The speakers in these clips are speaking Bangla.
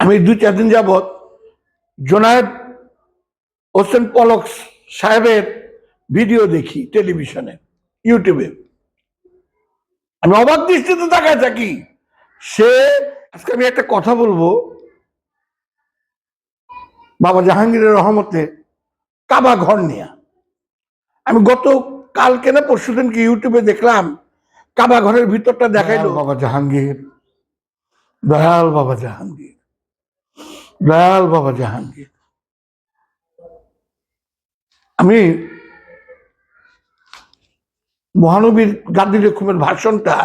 আমি দুই চার দিন যাবৎ জোনায়েদ হোসেন পলক সাহেবের ভিডিও দেখি টেলিভিশনে, ইউটিউবে। আমি অবাক দৃষ্টিতে তাকায় থাকি। সে, আজকে আমি একটা কথা বলব। বাবা জাহাঙ্গীরের রহমতে কাবা ঘর নেয়া। আমি গত কালকে না পরশু দিনকে ইউটিউবে দেখলাম, কাবা ঘরের ভিতরটা দেখাইলো। বাবা জাহাঙ্গীর। দয়াল বাবা জাহাঙ্গীর। দয়াল বাবা জাহাঙ্গীর আমি মহানবীর গান্ধী লেখমের ভাষণটা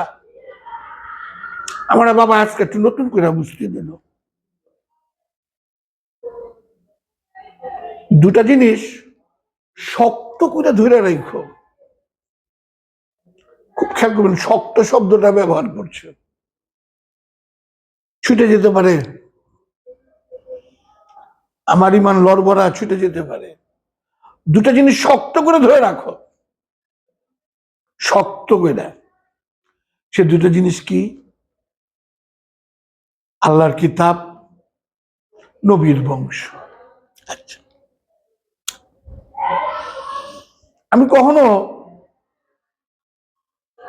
আমার বাবা আজকে একটু নতুন করে বুঝতে দিল। দুটা জিনিস শক্ত করে ধরে রাখো। খুব খেয়াল করবেন, শক্ত শব্দটা ব্যবহার করছে। ছুটে যেতে পারে আমার ইমান লড়বড়া ছুটে যেতে পারে। দুটা জিনিস শক্ত করে ধরে রাখো। শক্ত করে। সে দুটো জিনিস কি? আল্লাহর কিতাব নবীর বংশ। আচ্ছা। আমি কখনো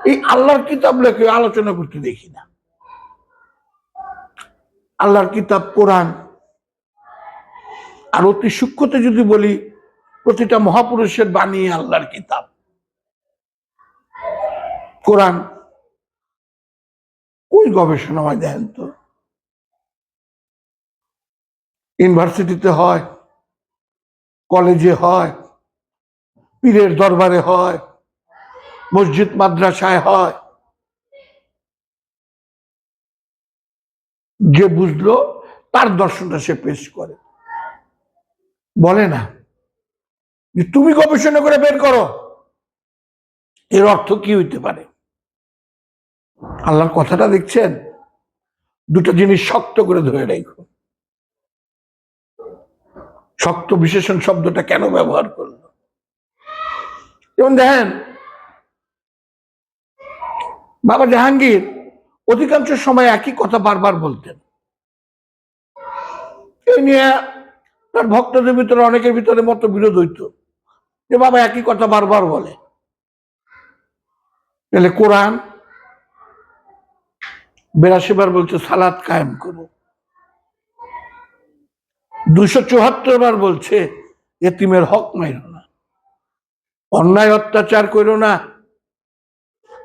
এই আল্লাহর কিতাব লেখে আলোচনা করতে দেখি না। আল্লাহর কিতাব কোরআন আর অতি সূক্ষ্মতে যদি বলি, প্রতিটা মহাপুরুষের বাণী আল্লাহর কিতাব। কোরআন ওই গবেষণা হয় দেখেন তো? ইউনিভার্সিটিতে হয়, কলেজে হয়, পীরের দরবারে হয়, মসজিদ মাদ্রাসায় হয়। যে বুঝলো, তার দর্শনটা সে পেশ করে। বলে না। তুমি গবেষণা করে বের করো। এর অর্থ কি হইতে পারে? আল্লাহর কথাটা দেখছেন? দুটো জিনিস শক্ত করে ধরে রাখো। শক্ত বিশেষণ শব্দটা কেন ব্যবহার করল? যেমন দেখেন, বাবা জাহাঙ্গীর অধিকাংশ সময় একই কথা বারবার বলতেন। এই নিয়ে তার ভক্তদের ভিতরে অনেকের ভিতরে মতো বিরোধ হইত। যে বাবা একই কথা বারবার বলে। তাহলে কোরআন বেরাশি বার বলছে সালাদ কায়েম করো। দুশো চুয়াত্তর বার বলছে, এতিমের হক মাইর না। অন্যায় অত্যাচার করো না।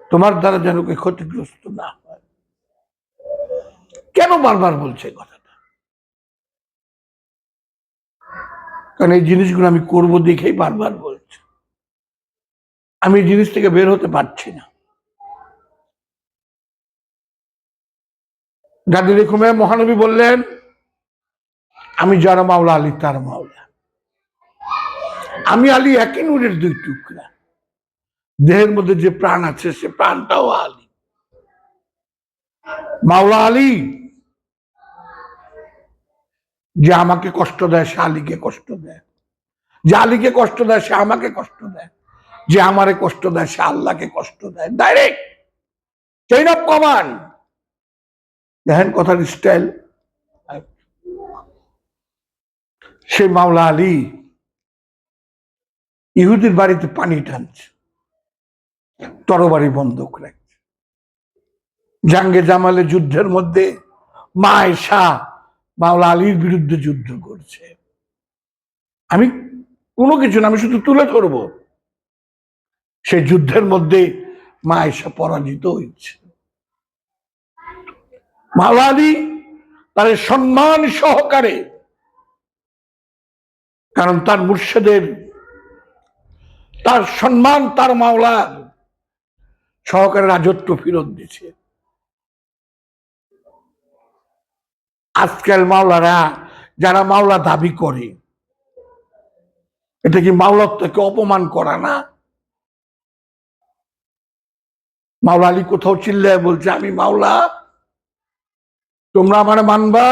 তোমার দ্বারা যেন ক্ষতিগ্রস্ত না হয়। কেন বারবার বলছে এই কারণ এই জিনিসগুলো আমি করব দেখেই বারবার বলছে। আমি এই জিনিস থেকে বের হতে পারছি না। গাদি রেখুমে মহানবী বললেন, আমি যারা মাওলা আলী তার মাওলা। আমি আলী একই নূরের দুই টুকরা। দেহের মধ্যে যে প্রাণ আছে, সে প্রাণটাও আলী। মাওলা আলী যে আমাকে কষ্ট দেয়, সে আলীকে কষ্ট দেয়। যে আলীকে কষ্ট দেয়, সে আমাকে কষ্ট দেয়। যে আমারে কষ্ট দেয়, সে আল্লাহকে কষ্ট দেয়। ডাইরেক্ট চেইন অফ কমান্ড দেখেন কথার স্টাইল সে মাওলা আলী ইহুদির বাড়িতে পানি টানছে, তরবারি বন্ধক রাখছে। জাঙ্গে জামালে যুদ্ধের মধ্যে মায় শাহ মাওলা আলীর বিরুদ্ধে যুদ্ধ করছে। আমি কোনো কিছু না, আমি শুধু তুলে ধরব। সেই যুদ্ধের মধ্যে মা এসা পরাজিত হয়েছে। মাওলা আলী তার সম্মান সহকারে, কারণ তার মুর্শেদের, তার সম্মান তার মাওলার সহকারে রাজত্ব ফেরত দিছে আজকাল মাওলারা যারা মাওলা দাবি করে, এটা কি মাওলাত্বকে অপমান করা না? মাওলা আলী কোথাও চিল্লায় বলছে, আমি মাওলা, তোমরা আমার মানবা?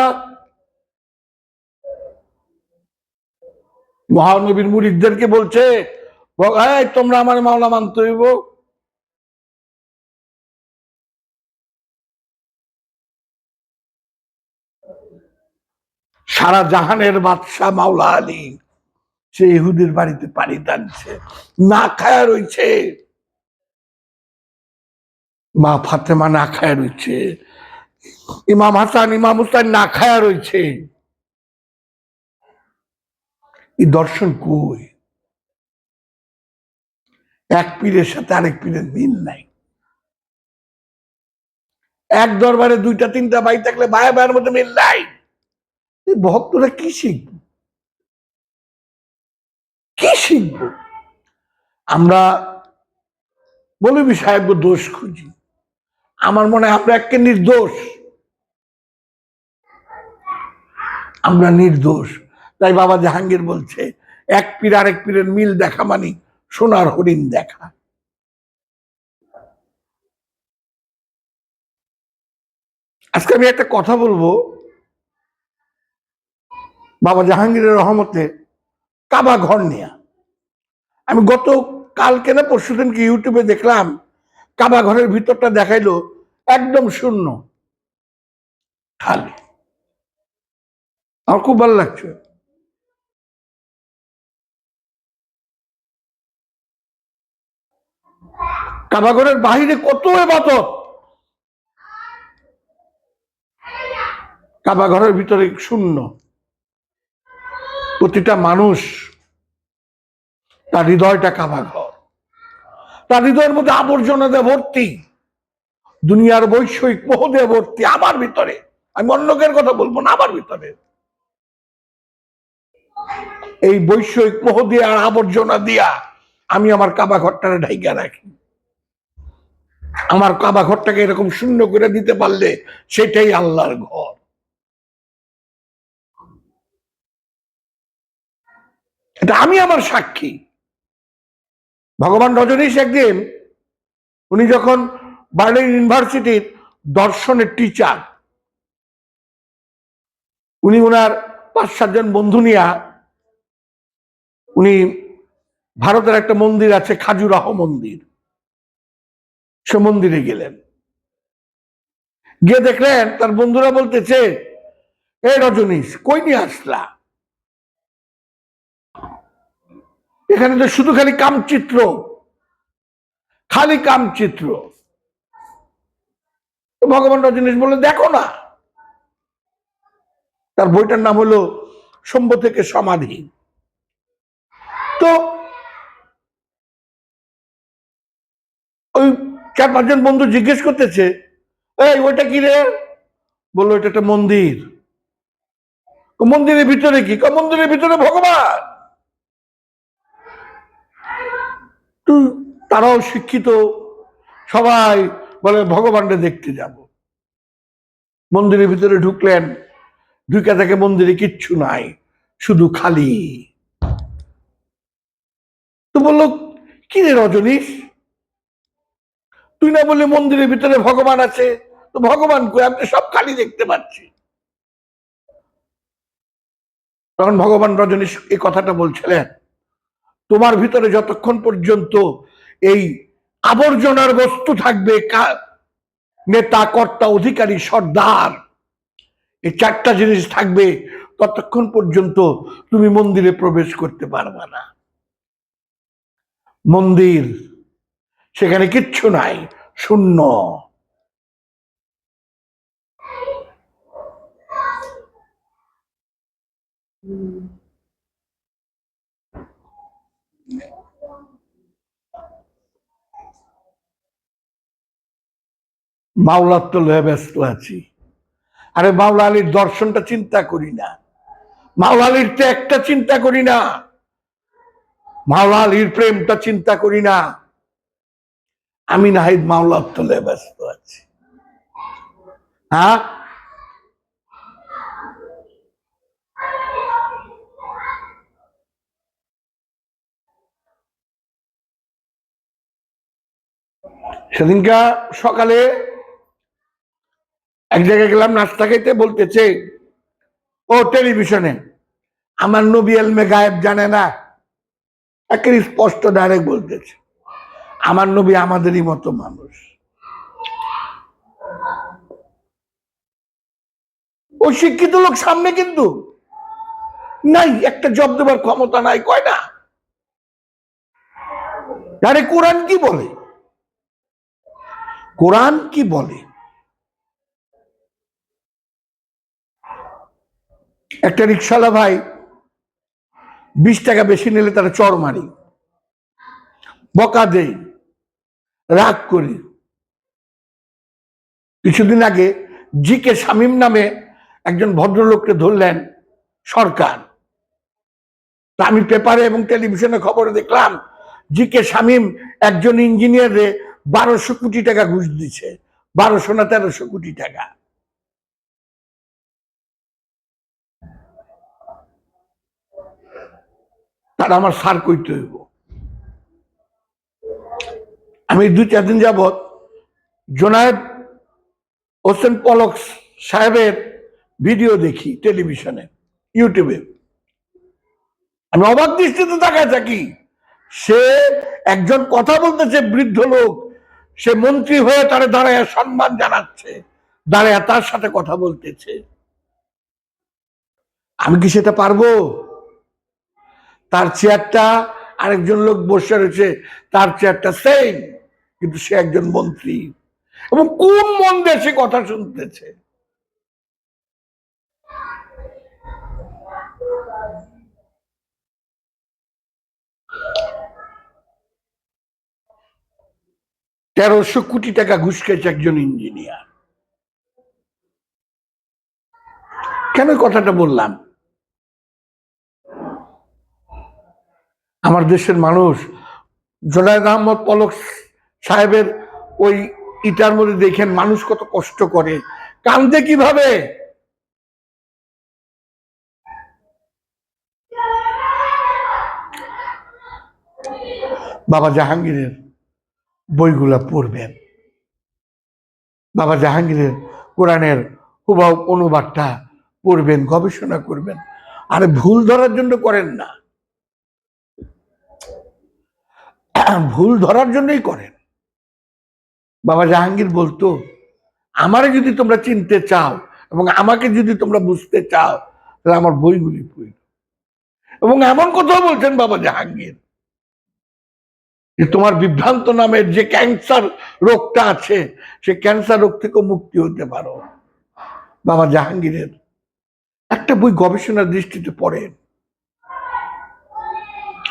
মহানবীর মুরিদদেরকে বলছে তোমরা আমার মাওলা মানতে হইব। সারা জাহানের বাদশাহ মাওলা আলী সে ইহুদের বাড়িতে পানি টানছে, না খায়া রয়েছে মা ফাতেমা না খায়া রয়েছে ইমাম হাসান, ইমাম হুসাইন না খায়া রয়েছে এই দর্শন কই? এক পীরের সাথে আরেক পীরের মিল নাই। এক দরবারে দুইটা, তিনটা ভাই থাকলে ভাই ভাইয়ের মধ্যে মিল নাই। ভক্তরা কি শিখব? কি শিখব? আমরা বলবি সাহেব দোষ খুঁজি। আমার মনে হয় আমরা একে নির্দোষ। আমরা নির্দোষ। তাই বাবা জাহাঙ্গীর বলছে, এক পীর আরেক পীরের মিল দেখা মানে সোনার হরিণ দেখা। আজকে আমি একটা কথা বলব। বাবা জাহাঙ্গীরের রহমতে কাবা ঘর নিয়ে। আমি গত কালকে না পরশু দিনকে ইউটিউবে দেখলাম, কাবা ঘরের ভিতরটা দেখাইলো একদম শূন্য। খালি। আমার খুব ভালো লাগছে। কাবাগরের বাহিরে কত এবাদত। কাবাঘরের ভিতরে শূন্য। প্রতিটা মানুষ তার হৃদয়টা কাবাঘর। তার হৃদয়ের মধ্যে আবর্জনা দিয়ে ভর্তি। দুনিয়ার বৈষয়িক মোহ দিয়ে ভর্তি আমার ভিতরে। আমি অন্যকের কথা বলব না, আমার ভিতরে। এই বৈষয়িক মোহ দিয়ে আর আবর্জনা দিয়া আমি আমার কাবা ঘরটারে ঢাইকা রাখি। আমার কাবা ঘরটাকে এরকম শূন্য করে দিতে পারলে সেটাই আল্লাহর ঘর। এটা আমি আমার সাক্ষী। ভগবান রজনীশ একদিন, উনি যখন বার্লিন ইউনিভার্সিটির দর্শনের টিচার উনি ওনার পাঁচ সাতজন বন্ধু নিয়া, উনি ভারতের একটা মন্দির আছে, খাজুরাহ মন্দির। সে মন্দিরে গেলেন। গিয়ে দেখলেন তার বন্ধুরা বলতেছে এ রজনীশ, কই নিয়ে আসলা? এখানে তো শুধু খালি কামচিত্র খালি কামচিত্র। ভগবান রজনীশ বলে দেখো না। তার বইটার নাম হলো সম্ভ থেকে সমাধি। তো ওই চার পাঁচজন বন্ধু জিজ্ঞেস করতেছে, এই, ওইটা কি রে? বলল, এটা একটা মন্দির। মন্দিরের ভিতরে কি, মন্দিরের ভিতরে ভগবান। তো তারাও শিক্ষিত, সবাই বলে, ভগবানকে দেখতে যাব। মন্দিরের ভিতরে ঢুকলেন, ঢুকে থেকে মন্দিরে কিচ্ছু নাই, শুধু খালি। তো বলল, কি রে রজনীশ তুই না বললি মন্দিরের ভিতরে ভগবান আছে? তো ভগবান কই? আপনি সব খালি দেখতে পাচ্ছি। তখন ভগবান রজনীশ এই কথাটা বলছিলেন তোমার ভিতরে যতক্ষণ পর্যন্ত এই আবর্জনার বস্তু থাকবে নেতা, কর্তা, অধিকারী, সর্দার, এই চারটা জিনিস থাকবে, ততক্ষণ পর্যন্ত তুমি মন্দিরে প্রবেশ করতে পারবে না। মন্দির সেখানে কিচ্ছু নাই, শূন্য। মাওলার তো লয়ে ব্যস্ত আছি আরে মাওলা আলীর দর্শনটা চিন্তা করি না। মাওলা আলীর তো একটা চিন্তা করি না। মাওলা আলীর প্রেমটা চিন্তা করি না। আমি নাহিদ মাওলার তলে ব্যস্ত আছি হ্যাঁ? সেদিনকা সকালে এক জায়গায় গেলাম, নাস্তা খাইতে বলতেছে, ও টেলিভিশনে, আমার নবী এলমে গায়েব জানে না। একেবারে স্পষ্ট ডাইরেক্ট বলতেছে, আমার নবী আমাদেরই মতো মানুষ। ও শিক্ষিত লোক সামনে কিন্তু নাই, একটা জব দেবার ক্ষমতা নাই, কয় না? কোরআন কি বলে? কোরআন কি বলে? একটা রিক্সাওয়ালা ভাই বিশ টাকা বেশি নিলে তারা চর মারি, বকা দেই রাগ করি। কিছুদিন আগে জি কে শামীম নামে একজন ভদ্রলোককে ধরলেন সরকার। তা আমি পেপারে এবং টেলিভিশনে খবরে দেখলাম জি কে শামীম একজন ইঞ্জিনিয়ারে বারোশো কোটি টাকা ঘুষ দিছে। বারোশো না তেরোশো কোটি টাকা। তার আমার সার করতে হইব। আমি দুই চার দিন যাবৎ জোনায়েদ হোসেন পলক সাহেবের ভিডিও দেখি টেলিভিশনে, ইউটিউবে। আমি অবাক দৃষ্টিতে তাকায় থাকি। সে একজন কথা বলতেছে বৃদ্ধ লোক। সে মন্ত্রী হয়ে তার দাঁড়ায় সম্মান জানাচ্ছে, দাঁড়ায় তার সাথে কথা বলতেছে। আমি কি সেটা পারব? তার চেয়ারটা আরেকজন লোক বসে রয়েছে, তার চেয়ারটা সেম কিন্তু সে একজন মন্ত্রী। এবং কোন মন সে কথা শুনতেছে? তেরোশো কোটি টাকা ঘুষ খেয়েছে একজন ইঞ্জিনিয়ার। কেন কথাটা বললাম? আমার দেশের মানুষ, জোনায়দ আহমদ পলক সাহেবের ওই ইটার মধ্যে দেখেন মানুষ কত কষ্ট করে। কান্দে কীভাবে? বাবা জাহাঙ্গীরের বইগুলা পড়বেন বাবা জাহাঙ্গীরের কোরআনের হুবাউ অনুবাদটা পড়বেন, গবেষণা করবেন। আরে ভুল ধরার জন্য করেন না। ভুল ধরার জন্যই করেন। বাবা জাহাঙ্গীর বলতো, আমারে যদি তোমরা চিনতে চাও এবং আমাকে যদি তোমরা বুঝতে চাও, তাহলে আমার বইগুলি পড়ি। এবং এমন কথাও বলছেন বাবা জাহাঙ্গীর। যে তোমার বিভ্রান্ত নামের যে ক্যান্সার রোগটা আছে, সে ক্যান্সার রোগ থেকেও মুক্তি হতে পারো। বাবা জাহাঙ্গীরের একটা বই গবেষণার দৃষ্টিতে পড়ে।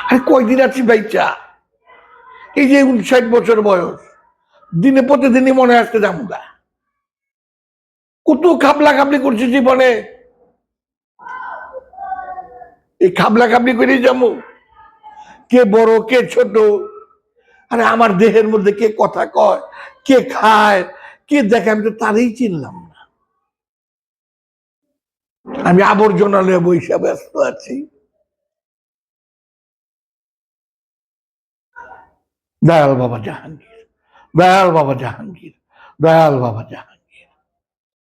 আরে কয়দিন আছি বাইচা এই যে উনষাট বছর বয়স, দিনে প্রতিদিনই মনে আসতে জামুদা কত খাবলা খাবলি করছে জীবনে। এই খাবলা খাবলি করেই যাব। কে বড়, কে ছোট আরে আমার দেহের মধ্যে কে কথা কয়, কে খায়, কে দেখে আমি তো তারই চিনলাম না। আমি আবর্জনা নিয়ে বৈশা ব্যস্ত আছি। দয়াল বাবা জাহাঙ্গীর, দয়াল বাবা জাহাঙ্গীর, দয়াল বাবা জাহাঙ্গীর।